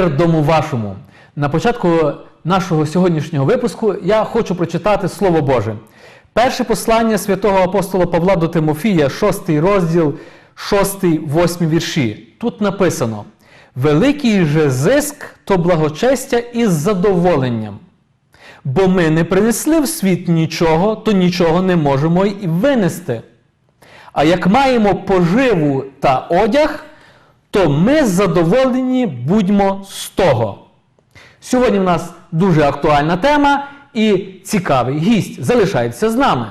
Мир дому вашому. На початку нашого сьогоднішнього випуску я хочу прочитати Слово Боже. Перше послання святого апостола Павла до Тимофія, 6 розділ, 6, 8 вірші. Тут написано: Великий же зиск то благочестя із задоволенням. Бо ми не принесли в світ нічого, то нічого не можемо й винести. А як маємо поживу та одяг, то ми задоволені будьмо з того. Сьогодні в нас дуже актуальна тема і цікавий гість. Залишайтеся з нами.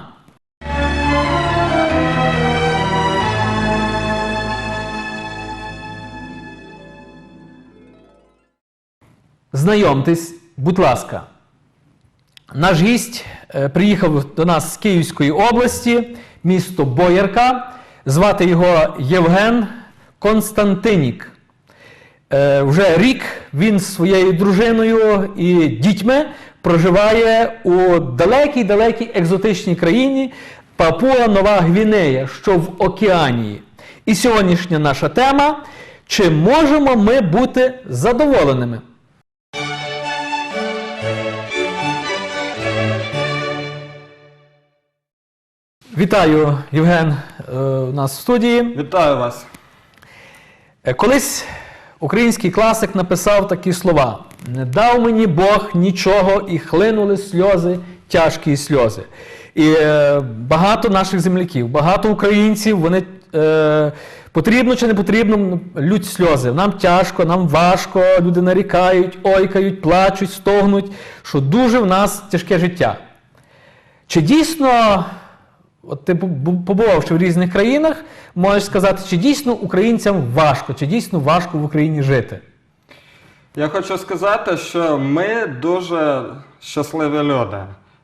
Знайомтесь, будь ласка. Наш гість е, приїхав до нас з Київської області, місто Боярка. Звати його Євген Константинік. Е, Вже рік він з своєю дружиною і дітьми проживає у далекій-далекій екзотичній країні Папуа Нова Гвінея, що в Океанії. І сьогоднішня наша тема: чи можемо ми бути задоволеними? Вітаю, Євген, е, у нас в студії. Вітаю вас. Е, Колись український класик написав такі слова: Не дав мені Бог нічого, і хлинули сльози, тяжкі сльози. І е, багато наших земляків, багато українців, вони е, потрібно чи не потрібно ну, лють сльози. Нам тяжко, нам важко, люди нарікають, ойкають, плачуть, стогнуть, що дуже в нас тяжке життя. Чи дійсно, от ти побувавши в різних країнах, можеш сказати, чи дійсно українцям важко, чи дійсно важко в Україні жити? Я хочу сказати, що ми дуже щасливі люди.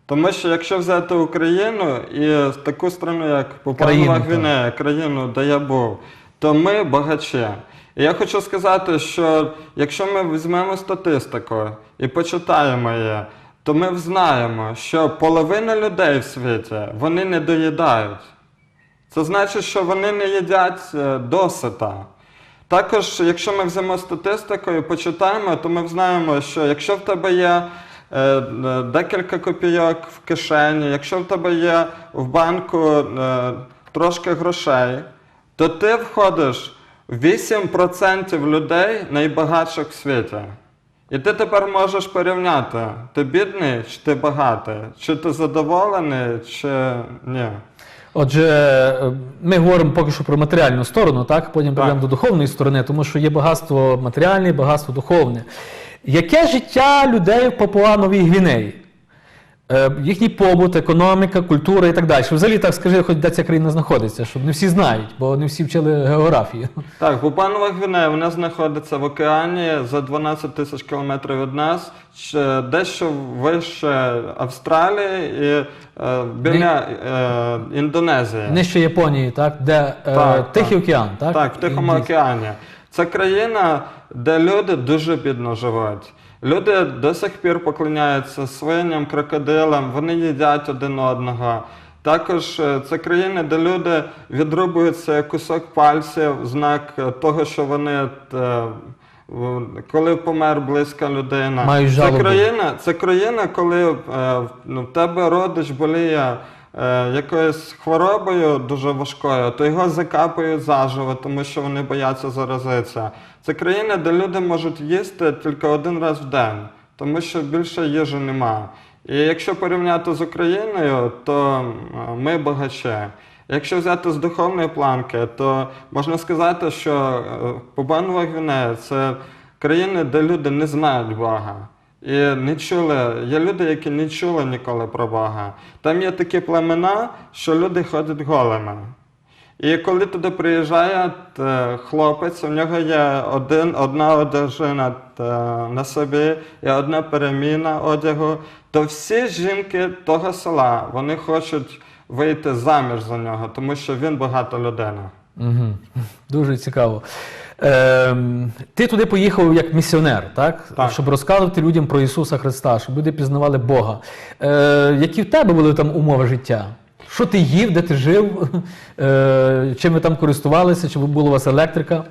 Тому що якщо взяти Україну і таку страну, як Країну, Гвінея, країну, де я був, то ми багачі. І я хочу сказати, що якщо ми візьмемо статистику і почитаємо її, то ми знаємо, що половина людей в світі вони не доїдають. Це значить, що вони не їдять е, досита. Також, якщо ми взямо статистику і почитаємо, то ми знаємо, що якщо в тебе є е, е, декілька копійок в кишені, якщо в тебе є в банку трошки грошей, то ти входиш в 8% людей найбагатших в світі. І ти тепер можеш порівняти, ти бідний чи ти багатий, чи ти задоволений, чи ні. Отже, е, ми говоримо поки що про матеріальну сторону, так? потім прийдемо до духовної сторони, тому що є багатство матеріальне, багатство духовне. Яке життя людей в Папуановій Гвінеї? Е, їхній побут, економіка, культура і так далі. Взагалі, так скажи, хоч де ця країна знаходиться, щоб не всі знають, бо не всі вчили географію. Так, Папуанова Гвінея, вона знаходиться в океані за 12 тисяч кілометрів від нас, ще дещо вище Австралії і е, біля е, Індонезії. Нижче Японії, так? Де е, Так, Тихий так. океан, так? Так, в Тихому Індійський. океані. Це країна, де люди дуже бідно живуть. Люди до сих пір поклоняються свиням, крокодилам, вони їдять один одного. Також е, це країна, де люди відрубуються кусок пальців, в знак е, того, що вони, е, коли помер близька людина. Мають це країна, це країна, коли е, ну, в тебе родич боліє е, якоюсь хворобою дуже важкою, то його закапують заживо, тому що вони бояться заразитися. Це країна, де люди можуть їсти тільки один раз в день, тому що більше їжі нема. І якщо порівняти з Україною, то ми багачі. Якщо взяти з духовної планки, то можна сказати, що Побанова Гвінея це країни, де люди не знають Бога. І не чули, є люди, які не чули ніколи про Бога. Там є такі племена, що люди ходять голими. І коли туди приїжджає е, хлопець, у нього є один, одна одежина е, на собі і одна переміна одягу, то всі жінки того села вони хочуть вийти заміж за нього, тому що він багата людина. Угу. Дуже цікаво. Ем, ти туди поїхав як місіонер, так? Так. Щоб розказувати людям про Ісуса Христа, щоб люди пізнавали Бога. Е, які в тебе були там умови життя? Що ти їв, де ти жив? Е, чим ви там користувалися? Чи була у вас електрика?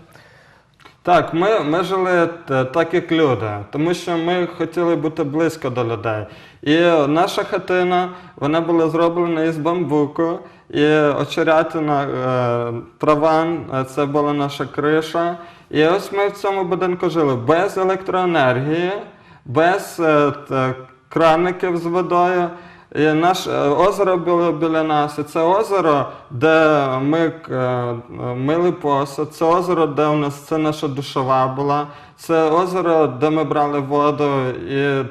Так, ми, ми жили так, як люди, тому що ми хотіли бути близько до людей. І наша хатина вона була зроблена із бамбуку, і очерятина трава траван е, це була наша криша. І ось ми в цьому будинку жили без електроенергії, без е, краників з водою. І наше е, озеро було біля нас, і це озеро, де ми е, мили посуд, це озеро, де у нас це наша душова була, це озеро, де ми брали воду, і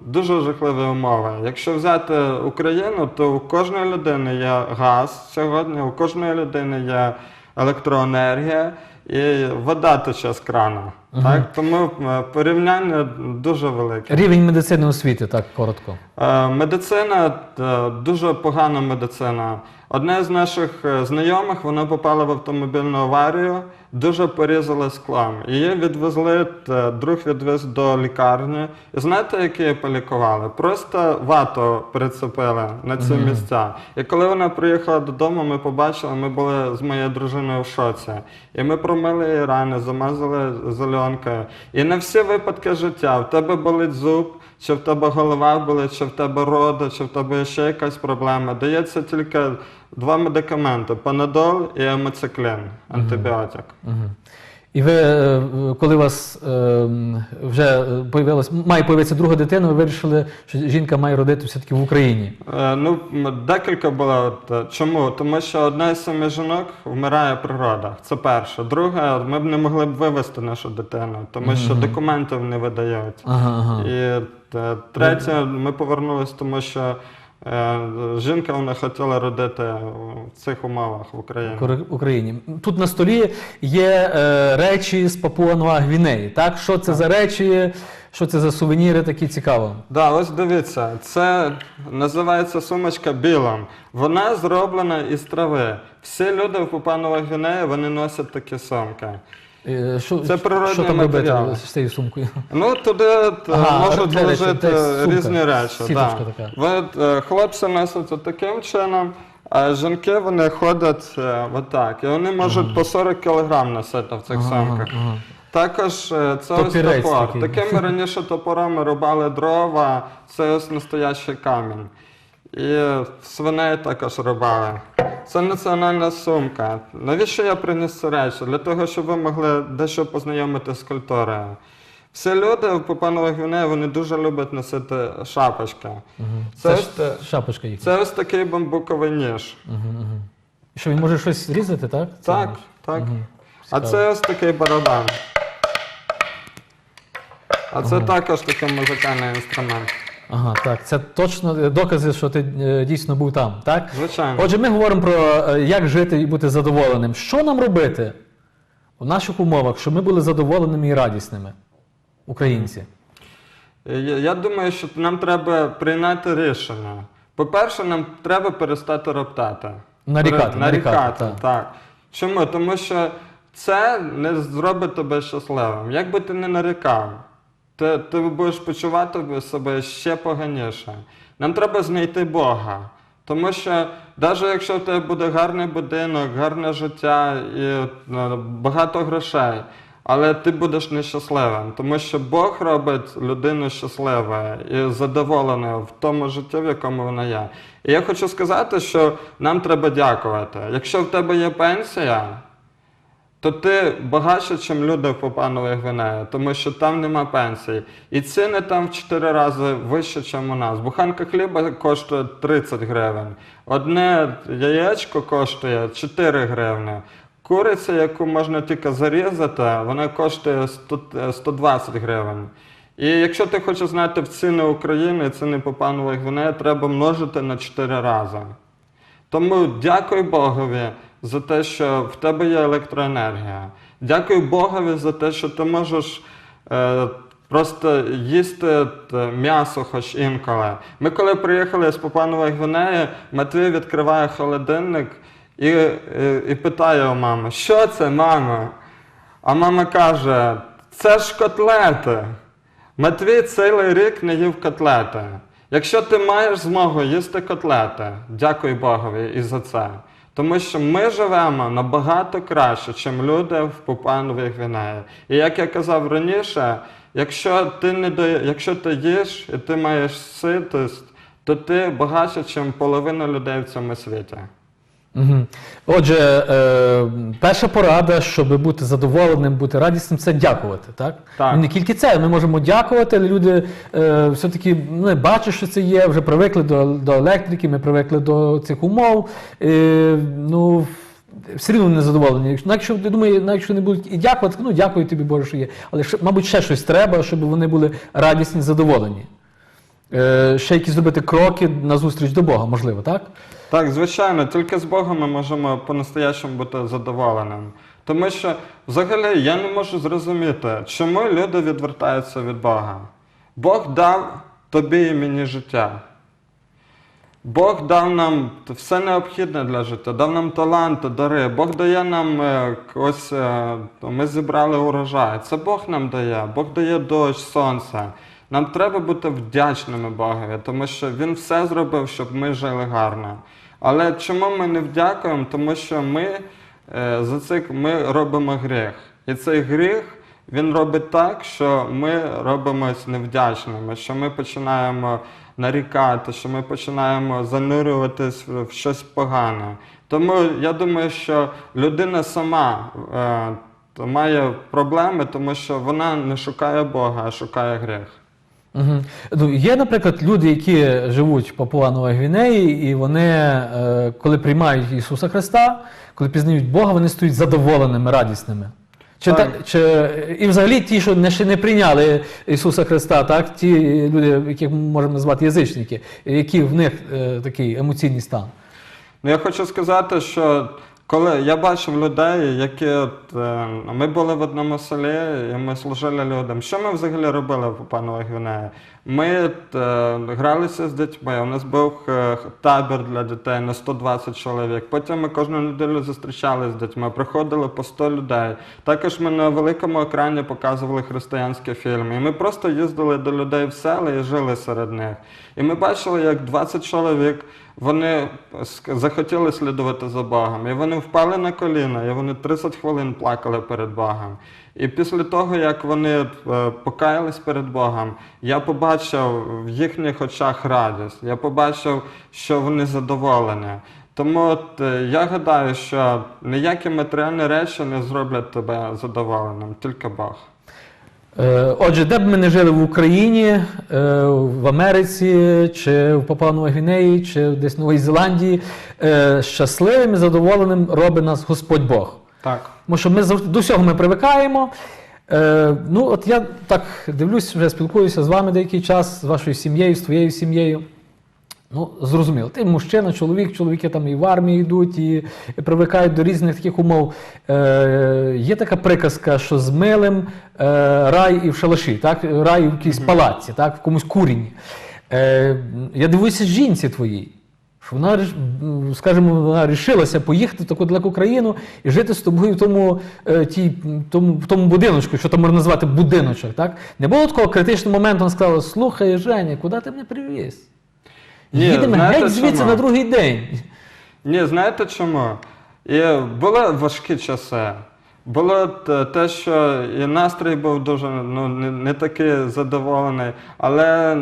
дуже жахливі умови. Якщо взяти Україну, то у кожної людини є газ сьогодні, у кожної людини є електроенергія і вода тече з крана. Так? Тому е, порівняння дуже велике. Рівень медицини освіти, так коротко. Е, Медицина е, дуже погана медицина. Одне з наших е, знайомих вона попала в автомобільну аварію, дуже порізала склом. Її відвезли, е, друг відвез до лікарні. І знаєте, які її полікували? Просто вату прицепили на ці місця. І коли вона приїхала додому, ми побачили, ми були з моєю дружиною в шоці. І ми промили її рани, замазали зеленкою. І на всі випадки життя в тебе болить зуб чи в тебе голова болить, чи в тебе рода, чи в тебе ще якась проблема. Дається тільки два медикаменти: панадол і емоциклін, антибіотик. Угу. І ви, е, коли у вас е, вже е, появилась, має появитися друга дитина, ви вирішили, що жінка має родити все-таки в Україні. Ну, декілька було. Чому? Тому що одна із семи жінок вмирає при родах. Це перше. Друге, ми б не могли б вивезти нашу дитину, тому що документів не видають. Ага, ага. І третє, ми повернулись, тому що жінка вона хотіла родити в цих умовах в Україні. Кор- Україні. Тут на столі є е, речі з Папуа Нуа Гвінеї. Так? Що це за речі, що це за сувеніри, такі цікаво. Да, ось дивіться, це називається сумочка білом. Вона зроблена із трави. Всі люди в Папуа Гвінеї вони носять такі сумки. Е, Що, Це природний що там робити матеріал. з цією сумкою? Ну, туди е, Ага, речі, вложити це сумка, різні речі. сіточка Да. така. Ви, е, хлопці носять от таким чином, а жінки вони ходять е, отак. І вони можуть по 40 кг носити в цих сумках. ага. Також е, це ось топор. такий. Такими раніше топорами рубали дрова, це ось настоящий камінь. І свиней також рубали. Це національна сумка. Навіщо я приніс ці речі? Для того, щоб ви могли дещо познайомитися з культурою. Всі люди в Папанових Гвінеї, вони дуже люблять носити шапочки. Це, Це ось, ж те- шапочка їхня. це ось такий бамбуковий ніж. Що він може щось різати, так? Це Так, ніж? так. Мгм. А це ось такий барабан. А це також такий музикальний інструмент. Ага, так. Це точно е, докази, що ти е, дійсно був там, так? Звичайно. Отже, ми говоримо про е, як жити і бути задоволеним. Що нам робити в наших умовах, щоб ми були задоволеними і радісними, українці? Я, думаю, що нам треба прийняти рішення. По-перше, нам треба перестати роптати. Нарікати, нарікати, нарікати, так. так. Чому? Тому що це не зробить тебе щасливим. Як би ти не нарікав, ти, ти будеш почувати себе ще поганіше. Нам треба знайти Бога. Тому що навіть якщо в тебе буде гарний будинок, гарне життя і е, багато грошей, але ти будеш нещасливим, тому що Бог робить людину щасливою і задоволеною в тому житті, в якому вона є. І я хочу сказати, що нам треба дякувати. Якщо в тебе є пенсія, то ти багатше, ніж люди в Папановій Гвинеї, тому що там нема пенсії. І ціни там в 4 рази вище, ніж у нас. Буханка хліба коштує 30 гривень. Одне яєчко коштує 4 гривні. Куриця, яку можна тільки зарізати, вона коштує 100 е, 120 гривень. І якщо ти хочеш знати ціни України, ціни Папанової Гвинеї, треба множити на 4 рази. Тому дякуй Богові, за те, що в тебе є електроенергія. Дякую Богові за те, що ти можеш е, просто їсти м'ясо хоч інколи. Ми коли приїхали з Папанової Гвинеї, Матвій відкриває холодильник і, і, і питає у мами, що це, мама? А мама каже, це ж котлети. Матвій цілий рік не їв котлети. Якщо ти маєш змогу їсти котлети, дякуй Богові і за це. Тому що ми живемо набагато краще, ніж люди в Пупановій Гвінеї. І як я казав раніше, якщо ти не до... якщо ти їш і ти маєш ситість, то ти багатше, ніж половина людей в цьому світі. Угу. Отже, е, перша порада, щоб бути задоволеним, бути радісним, це дякувати. Так? Так. Не тільки це, ми можемо дякувати, але люди е, все-таки ну, бачать, що це є, вже привикли до, до електрики, ми привикли до цих умов. Е, ну, все рівно не задоволені. Якщо- я думаю, навіть якщо не будуть і дякувати, ну дякую тобі, Боже, що є. Але мабуть, ще щось треба, щоб вони були радісні, задоволені. Е, ще якісь зробити кроки на зустріч до Бога, можливо, так? Так, звичайно, тільки з Богом ми можемо по-настоящому бути задоволеним. Тому що взагалі я не можу зрозуміти, чому люди відвертаються від Бога. Бог дав тобі і мені життя. Бог дав нам все необхідне для життя, дав нам таланти, дари. Бог дає нам е, ось е, ми зібрали урожай. Це Бог нам дає. Бог дає дощ, сонце. Нам треба бути вдячними Богові, тому що Він все зробив, щоб ми жили гарно. Але чому ми не вдякуємо? Тому що ми е, за це ми робимо гріх. І цей гріх він робить так, що ми робимось невдячними, що ми починаємо нарікати, що ми починаємо занурюватись в щось погане. Тому я думаю, що людина сама е, має проблеми, тому що вона не шукає Бога, а шукає гріх. Угу. Ну, є, наприклад, люди, які живуть в Папуа-Новій Гвінеї, і вони, е, коли приймають Ісуса Христа, коли пізнають Бога, вони стають задоволеними, радісними. Чи, та, чи, і взагалі ті, що не, ще не прийняли Ісуса Христа, так? ті люди, яких ми можемо назвати язичники, які в них е, такий емоційний стан. Ну, я хочу сказати, що коли я бачив людей, які от, е, ми були в одному селі, і ми служили людям. Що ми взагалі робили в Пановій Гвінеї? Ми е, гралися з дітьми. У нас був е, табір для дітей на 120 чоловік. Потім ми кожну неділю зустрічалися з дітьми, приходили по 100 людей. Також ми на великому екрані показували християнські фільми. І ми просто їздили до людей в села і жили серед них. І ми бачили, як 20 чоловік вони захотіли слідувати за Богом. І вони впали на коліна, і вони 30 хвилин плакали перед Богом. І після того, як вони е, покаялись перед Богом, я побачив в їхніх очах радість. Я побачив, що вони задоволені. Тому от, е, я гадаю, що ніякі матеріальні речі не зроблять тебе задоволеним, тільки Бог. Е, Отже, де б ми не жили в Україні, е, в Америці, чи в Папуа-Новій Гвінеї, чи десь в Новій Зеландії, е, щасливим і задоволеним робить нас Господь Бог. Так. Тому що ми завжди до всього ми привикаємо. Ну, от я так дивлюсь, вже спілкуюся з вами деякий час, з вашою сім'єю, з твоєю сім'єю. Ну, зрозуміло, ти мужчина, чоловік, чоловіки там і в армії йдуть, і, привикають до різних таких умов. Е, є така приказка, що з милим е, рай і в шалаші, так? рай в якійсь палаці, так? в комусь курінні. Е, я дивуюся жінці твоїй. Що вона, скажімо, вона рішилася поїхати в таку далеку країну і жити з тобою в тому, е, тій, тому, в тому будиночку, що там можна назвати будиночок. Так? Не було такого критичного моменту, вона сказала: слухай, Женя, куди ти мене привіз? Ні, Їдемо знаєте геть звідси чому? на другий день. Ні, знаєте чому? І були важкі часи. Було те- те, що і настрій був дуже ну, не, не такий задоволений. Але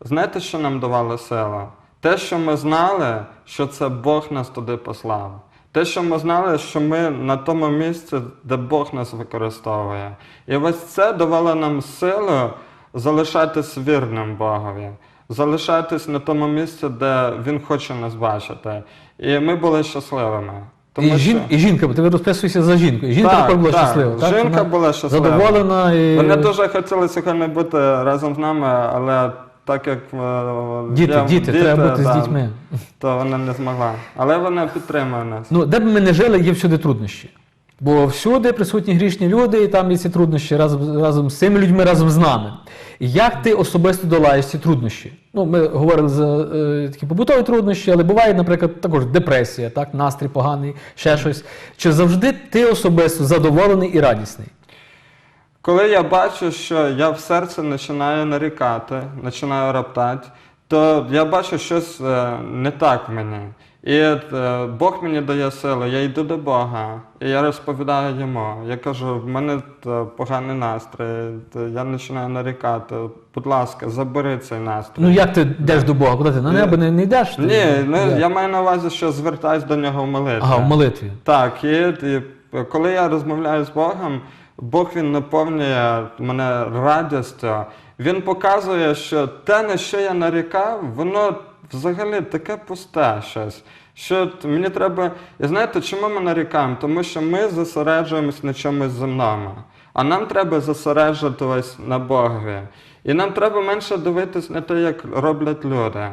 знаєте, що нам давало сила? Те, що ми знали, що це Бог нас туди послав. Те, що ми знали, що ми на тому місці, де Бог нас використовує. І ось це давало нам силу залишатись вірним Богові залишатись на тому місці, де він хоче нас бачити. І ми були щасливими. Тому і, що... жін, і жінка, бо ти розписуєшся за жінкою. Жінка Так, також була так, щаслива. Так? жінка Вона була щаслива. Задоволена і. Вони дуже хотіли сьогодні бути разом з нами, але так як е, Діти, я- діти, треба бути да, з дітьми. То вона не змогла. Але вона підтримує нас. Ну, де б ми не жили, є всюди труднощі. Бо всюди присутні грішні люди, і там є ці труднощі разом, разом з цими людьми, разом з нами. Як ти особисто долаєш ці труднощі? Ну, ми говорили за е, такі побутові труднощі, але буває, наприклад, також депресія, так, настрій поганий, ще щось. Чи завжди ти особисто задоволений і радісний? Коли я бачу, що я в серці починаю нарікати, починаю роптати, то я бачу щось е, не так в мені. І е, Бог мені дає силу, я йду до Бога, і я розповідаю йому. Я кажу, в мене е, поганий настрій, я починаю нарікати. Будь ласка, забери цей настрій. Ну як ти йдеш до Бога? Куди ти на небо не, не йдеш? Ні, ну Як? я маю на увазі, що звертаюсь до нього в молитві. Ага, в молитві. Так, і, і коли я розмовляю з Богом, Бог він наповнює мене радістю. Він показує, що те, на що я нарікав, воно взагалі таке пусте щось. Що мені треба. І знаєте, чому ми нарікаємо? Тому що ми зосереджуємось на чомусь земному. А нам треба зосереджуватись на Богові. І нам треба менше дивитись на те, як роблять люди.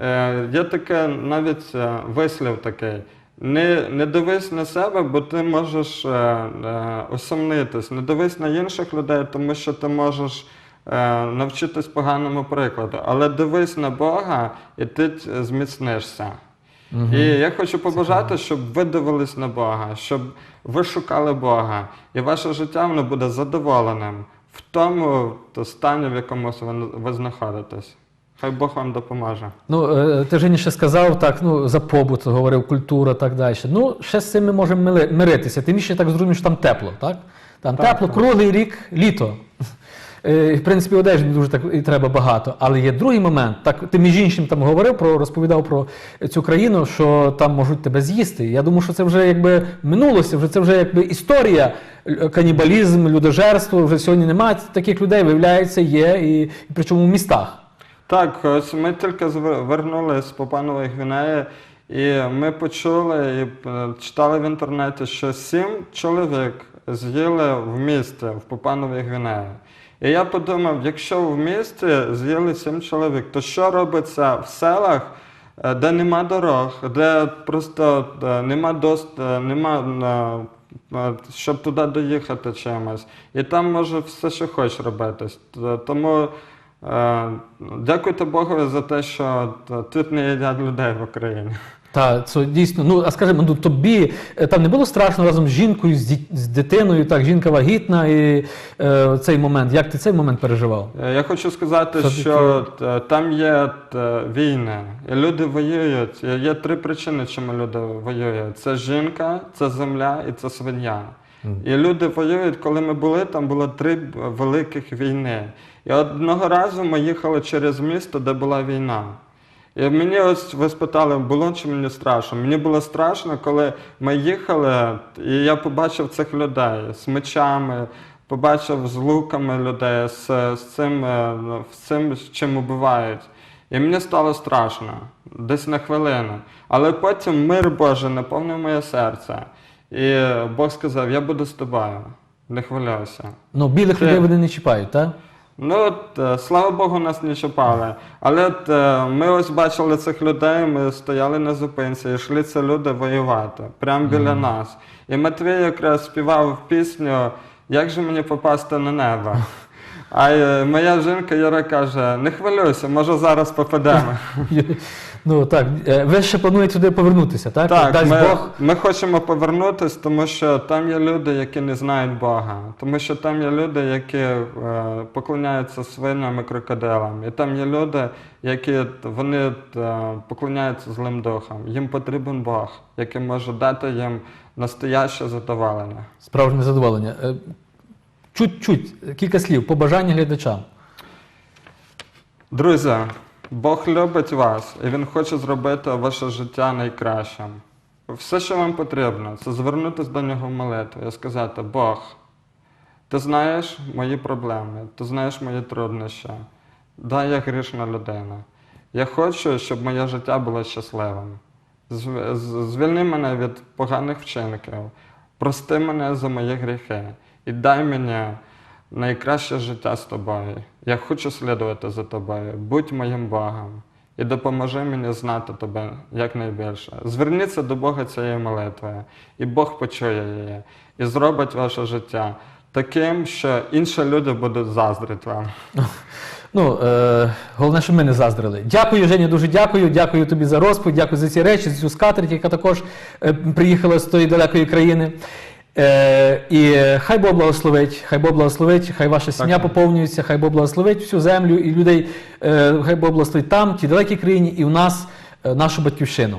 Е, є таке навіть е, вислів такий. Не, не дивись на себе, бо ти можеш е, е, усомнитись. Не дивись на інших людей, тому що ти можеш навчитись поганому прикладу. Але дивись на Бога, і ти зміцнишся. І я хочу побажати, щоб ви дивились на Бога, щоб ви шукали Бога, і ваше життя воно буде задоволеним в тому то стані, в якомусь ви, знаходитесь. Хай Бог вам допоможе. Ну, е, ти ж раніше сказав, так, ну, за побут говорив, культура, так далі. Ну, ще з цим ми можемо миритися. Тим більше так зрозумів, що там тепло, так? Там Так, тепло, так. круглий рік, літо. Е, В принципі, одежі не дуже так і треба багато. Але є другий момент. Так, ти між іншим там говорив про розповідав про цю країну, що там можуть тебе з'їсти. Я думаю, що це вже якби минулося, вже це вже якби історія. Канібалізм, людожерство. Вже сьогодні немає таких людей, виявляється, є, і, і причому в містах. Так, ось ми тільки вернулись з Папанової Гвінеї, і ми почули і е, читали в інтернеті, що сім чоловік з'їли в місті в Папановій Гвінеї. І я подумав, якщо в місті з'їли сім чоловік, то що робиться в селах, е, де нема дорог, де просто е, нема дост, е, нема щоб туди доїхати чимось. І там може все, що хочеш робити. Тому дякуйте Богові за те, що тут не їдять людей в Україні. Так, це дійсно. Ну, а скажи, ну тобі е, там не було страшно разом з жінкою, з, діт- з дитиною, так, жінка вагітна, і е, цей момент. Як ти цей момент переживав? Е, Я хочу сказати, Все-таки- що е, там є війни, і люди воюють. Є три причини, чому люди воюють: це жінка, це земля і це свиня. І люди воюють, коли ми були, там було три великих війни. І одного разу ми їхали через місто, де була війна. І мені ось ви спитали, було чи мені страшно? Мені було страшно, коли ми їхали, і я побачив цих людей з мечами, побачив з луками людей, з, з цим, е, ну, з цим, чим убивають. І мені стало страшно, десь на хвилину. Але потім мир Божий наповнив моє серце. І Бог сказав: Я буду з тобою, не хвилюйся. Ну, білих Це- людей вони не чіпають, так? Ну, от, е, слава Богу, нас не чіпали. Але от, е, ми ось бачили цих людей, ми стояли на зупинці, і йшли ці люди воювати, прямо біля нас. І Матвій якраз співав пісню Як же мені попасти на небо? А е, моя жінка Яра каже: не хвилюйся, може зараз попадемо. Ну так, е, ви ще плануєте туди повернутися, так? Так, Дасть ми, Бог. ми хочемо повернутись, тому що там є люди, які не знають Бога, тому що там є люди, які е, поклоняються свиням і крокодилам. І там є люди, які вони е, поклоняються злим духам. Їм потрібен Бог, який може дати їм настояще задоволення. Справжнє задоволення. Е, Чуть-чуть, кілька слів, побажання глядачам. Друзі, Бог любить вас і Він хоче зробити ваше життя найкращим. Все, що вам потрібно, це звернутися до нього в молитві і сказати: Бог, ти знаєш мої проблеми, ти знаєш мої труднощі. Да, я грішна людина. Я хочу, щоб моє життя було щасливим. Звільни мене від поганих вчинків, прости мене за мої гріхи і дай мені найкраще життя з тобою. Я хочу слідувати за тобою. Будь моїм Богом і допоможи мені знати тебе якнайбільше. Зверніться до Бога цією молитвою, і Бог почує її і зробить ваше життя таким, що інші люди будуть заздрити вам. Ну, е, головне, щоб ми не заздрили. Дякую, Женя, дуже дякую. Дякую тобі за розповідь, дякую за ці речі, за цю скатерть, яка також е, приїхала з тої далекої країни. Е, і хай Бог благословить, хай Бог благословить, хай ваша сім'я поповнюється, хай Бог благословить всю землю і людей, е, хай Бог благословить там, в тій далекій країні, і в нас, е, нашу батьківщину.